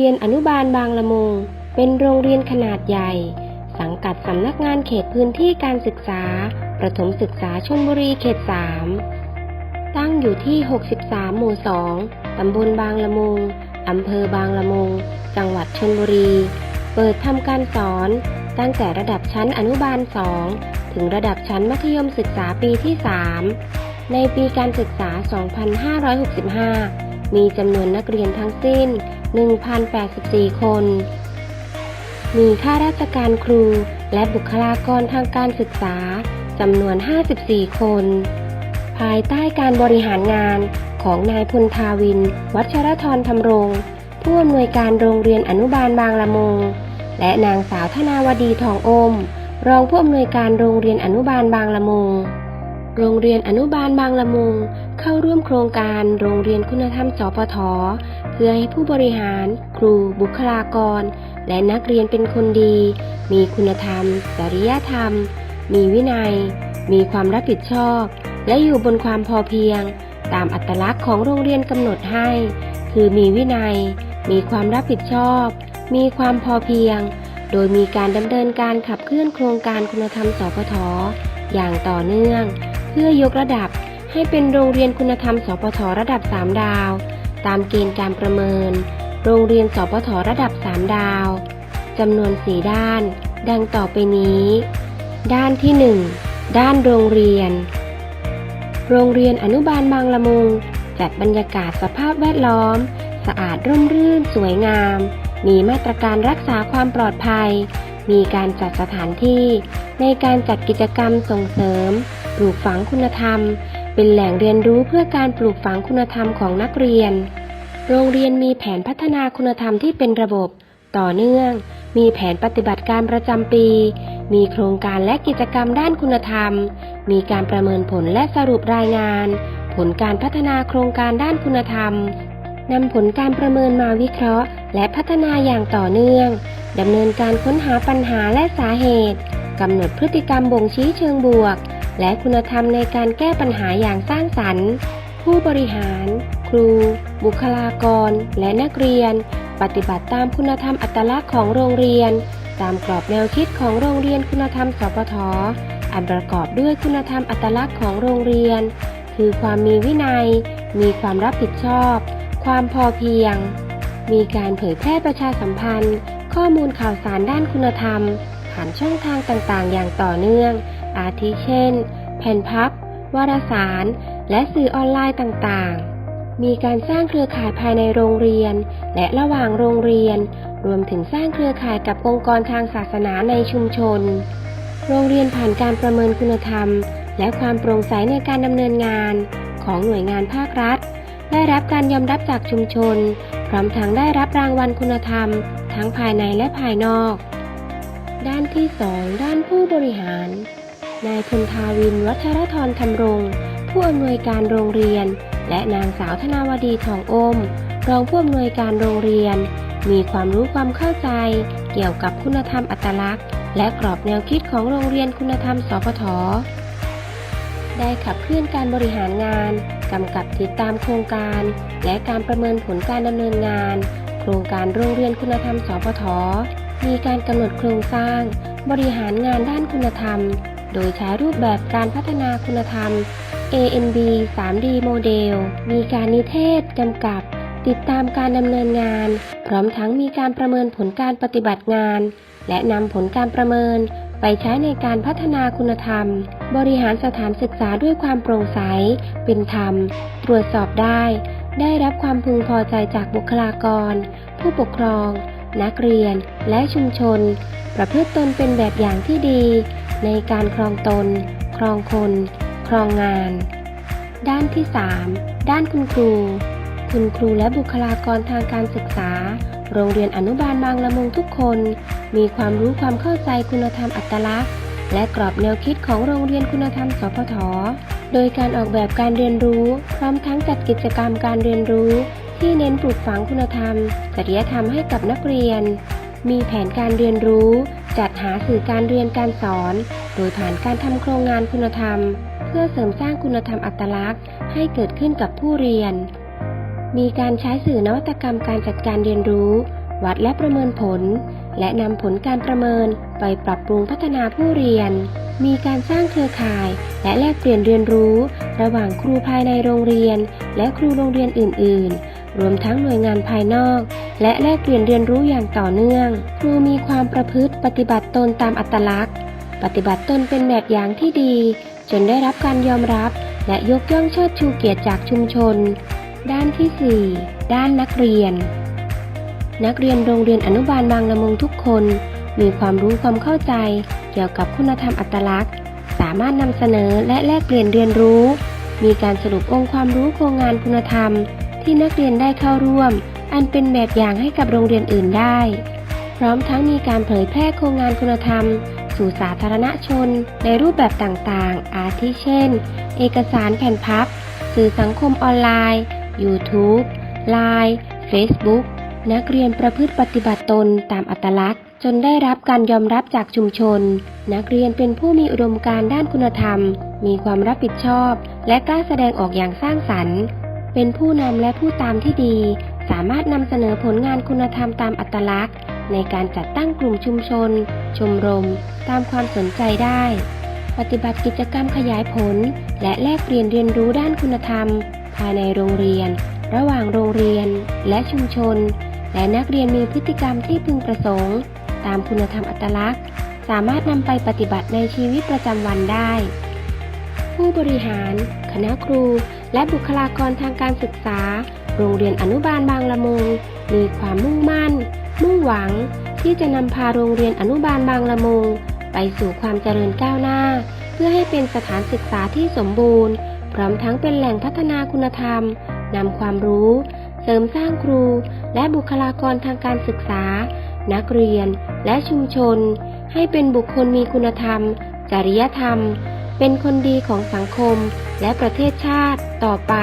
รียนอนุบาลบางละมุง เป็นโรงเรียนขนาดใหญ่ สังกัดสำนักงานเขตพื้นที่การศึกษา ประถมศึกษาชลบุรีเขต 3 ตั้งอยู่ที่ 63 หมู่ 2 ตำบลบางละมุง อำเภอบางละมุง จังหวัดชลบุรี เปิดทำการสอนตั้งแต่ระดับชั้นอนุบาล 2 ถึงระดับชั้นมัธยมศึกษาปีที่ 3 ในปีการศึกษา 2565 มีจำนวนนักเรียนทั้งสิ้น 1,084 คน มีข้าราชการครูและบุคลากรทางการศึกษาจำนวน 54 คน ภายใต้การบริหารงานของนายพลทาวิน วัชรธรธรรมรงผู้อำนวยการโรงเรียนอนุบาลบางละมุงและนางสาวธนาวดีทองอม รองผู้อำนวยการโรงเรียนอนุบาลบางละมุงโรงเรียนอนุบาลบางละมุง เข้าร่วมโครงการโรงเรียนคุณธรรมสปทเพื่อให้ผู้บริหาร ครู บุคลากร และนักเรียนเป็นคนดี มีคุณธรรม จริยธรรม มีวินัย มีความรับผิดชอบ และอยู่บนความพอเพียง ตามอัตลักษณ์ของโรงเรียนกำหนดให้ คือมีวินัย มีความรับผิดชอบ มีความพอเพียง โดยมีการดำเนินการขับเคลื่อนโครงการคุณธรรมสพทอย่างต่อเนื่อง เพื่อยกระดับ ให้เป็นโรงเรียนคุณธรรมสพทระดับ 3 ดาว ตามเกณฑ์การประเมิน โรงเรียนสพทระดับ 3 ดาวจำนวน4ด้าน ดังต่อไปนี้ ด้านที่ 1 ด้านโรงเรียน โรงเรียนอนุบาลบางละมุง จัดบรรยากาศสภาพแวดล้อม สะอาดร่มรื่นสวยงาม มีมาตรการรักษาความปลอดภัย มีการจัดสถานที่ ในการจัดกิจกรรมส่งเสริม ปลูกฝังคุณธรรม เป็นแหล่งเรียนรู้เพื่อการปลูกฝังคุณธรรมของนักเรียน โรงเรียนมีแผนพัฒนาคุณธรรมที่เป็นระบบ ต่อเนื่อง มีแผนปฏิบัติการประจำปี มีโครงการและกิจกรรมด้านคุณธรรม มีการประเมินผลและสรุปรายงาน ผลการพัฒนาโครงการด้านคุณธรรมนำผลการประเมินมาวิเคราะห์ และพัฒนาอย่างต่อเนื่องดำเนินการค้นหาปัญหาและสาเหตุกำหนดพฤติกรรมบ่งชี้เชิงบวก และคุณธรรมในการแก้ปัญหาอย่างสร้างสรรค์ ผู้บริหาร ครู บุคลากร และนักเรียน ปฏิบัติตามคุณธรรมอัตลักษณ์ของโรงเรียน ตามกรอบแนวคิดของโรงเรียนคุณธรรมสปทอันประกอบด้วยคุณธรรมอัตลักษณ์ของโรงเรียน คือความมีวินัย มีความรับผิดชอบ ความพอเพียง มีการเผยแพร่ประชาสัมพันธ์ ข้อมูลข่าวสารด้านคุณธรรม ผ่านช่องทางต่างๆ อย่างต่อเนื่อง อาทิเช่น แผ่นพับ วารสาร และสื่อออนไลน์ต่างๆ มีการสร้างเครือข่ายภายในโรงเรียน และระหว่างโรงเรียน รวมถึงสร้างเครือข่ายกับองค์กรทางศาสนาในชุมชน โรงเรียนผ่านการประเมินคุณธรรม และความโปร่งใสในการดำเนินงาน ของหน่วยงานภาครัฐ ได้รับการยอมรับจากชุมชน พร้อมทั้งได้รับรางวัลคุณธรรม ทั้งภายในและภายนอกด้านที่ 2 ด้านผู้บริหาร นายพลทาวินวัชรธรธรรมรง ผู้อำนวยการโรงเรียน และนางสาวธนาวดีทองอม รองผู้อำนวยการโรงเรียน มีความรู้ความเข้าใจ เกี่ยวกับคุณธรรมอัตลักษณ์ และกรอบแนวคิดของโรงเรียนคุณธรรมสพทได้ขับเคลื่อนการบริหารงาน กำกับติดตามโครงการ และการประเมินผลการดำเนินงาน โครงการโรงเรียนคุณธรรมสพทมีการกำหนดโครงสร้าง บริหารงานด้านคุณธรรม โดยใช้รูปแบบการพัฒนาคุณธรรม ANB 3D โมเดล มีการนิเทศกำกับ ติดตามการดำเนินงาน พร้อมทั้งมีการประเมินผลการปฏิบัติงาน และนำผลการประเมิน ไปใช้ในการพัฒนาคุณธรรม บริหารสถานศึกษาด้วยความโปร่งใส เป็นธรรม ตรวจสอบได้ ได้รับความพึงพอใจจากบุคลากร ผู้ปกครอง นักเรียน และชุมชน ประพฤติตนเป็นแบบอย่างที่ดี ในการครองตน ครองคน ครองงาน ด้านที่ 3 ด้านคุณครู คุณครูและบุคลากรทางการศึกษา โรงเรียนอนุบาลบางละมุงทุกคน มีความรู้ความเข้าใจคุณธรรมอัตลักษณ์ และกรอบแนวคิดของโรงเรียนคุณธรรมสพทโดยการออกแบบการเรียนรู้ พร้อมทั้งจัดกิจกรรมการเรียนรู้ ที่เน้นปลูกฝังคุณธรรมจริยธรรมให้กับนักเรียน มีแผนการเรียนรู้ จัดหาสื่อการเรียนการสอน โดยผ่านการทำโครงงานคุณธรรม เพื่อเสริมสร้างคุณธรรมอัตลักษณ์ ให้เกิดขึ้นกับผู้เรียน มีการใช้สื่อนวัตกรรมการจัดการเรียนรู้ วัดและประเมินผล และนำผลการประเมินไปปรับปรุงพัฒนาผู้เรียน มีการสร้างเครือข่าย และแลกเปลี่ยนเรียนรู้ ระหว่างครูภายในโรงเรียน และครูโรงเรียนอื่น ๆ รวมทั้งหน่วยงานภายนอก และแลกเปลี่ยนเรียนรู้อย่างต่อเนื่อง ครูมีความประพฤติปฏิบัติตนตามอัตลักษณ์ ปฏิบัติตนเป็นแบบอย่างที่ดี จนได้รับการยอมรับ และยกย่องเชิดชูเกียรติจากชุมชน ด้านที่ 4 ด้านนักเรียน นักเรียนโรงเรียนอนุบาลบางละมุงทุกคน มีความรู้ความเข้าใจ เกี่ยวกับคุณธรรมอัตลักษณ์ สามารถนำเสนอและแลกเปลี่ยนเรียนรู้ มีการสรุปองค์ความรู้โครงงานคุณธรรม ที่นักเรียนได้เข้าร่วม อันเป็นแบบอย่างให้กับโรงเรียนอื่นได้ พร้อมทั้งมีการเผยแพร่โครงงานคุณธรรม สู่สาธารณชน ในรูปแบบต่างๆ อาทิเช่น เอกสารแผ่นพับ สื่อสังคมออนไลน์ YouTube Line Facebook นักเรียนประพฤติปฏิบัติตนตามอัตลักษณ์ จนได้รับการยอมรับจากชุมชน นักเรียนเป็นผู้มีอุดมการณ์ด้านคุณธรรม มีความรับผิดชอบ และกล้าแสดงออกอย่างสร้างสรรค์ เป็นผู้นำและผู้ตามที่ดี สามารถนำเสนอผลงานคุณธรรมตามอัตลักษณ์ ในการจัดตั้งกลุ่มชุมชน ชมรม ตามความสนใจได้ ปฏิบัติกิจกรรมขยายผล และแลกเปลี่ยนเรียนรู้ด้านคุณธรรม ภายในโรงเรียน ระหว่างโรงเรียน และชุมชน และนักเรียนมีพฤติกรรมที่พึงประสงค์ ตามคุณธรรมอัตลักษณ์ สามารถนำไปปฏิบัติในชีวิตประจำวันได้ ผู้บริหาร คณะครู และบุคลากรทางการศึกษา โรงเรียนอนุบาลบางละมุง มีความมุ่งมั่น มุ่งหวัง ที่จะนำพาโรงเรียนอนุบาลบางละมุง ไปสู่ความเจริญก้าวหน้า เพื่อให้เป็นสถานศึกษาที่สมบูรณ์ พร้อมทั้งเป็นแหล่งพัฒนาคุณธรรมนำความรู้ เสริมสร้างครู และบุคลากรทางการศึกษา นักเรียน และชุมชน ให้เป็นบุคคลมีคุณธรรม จริยธรรม เป็นคนดีของสังคมและประเทศชาติต่อไป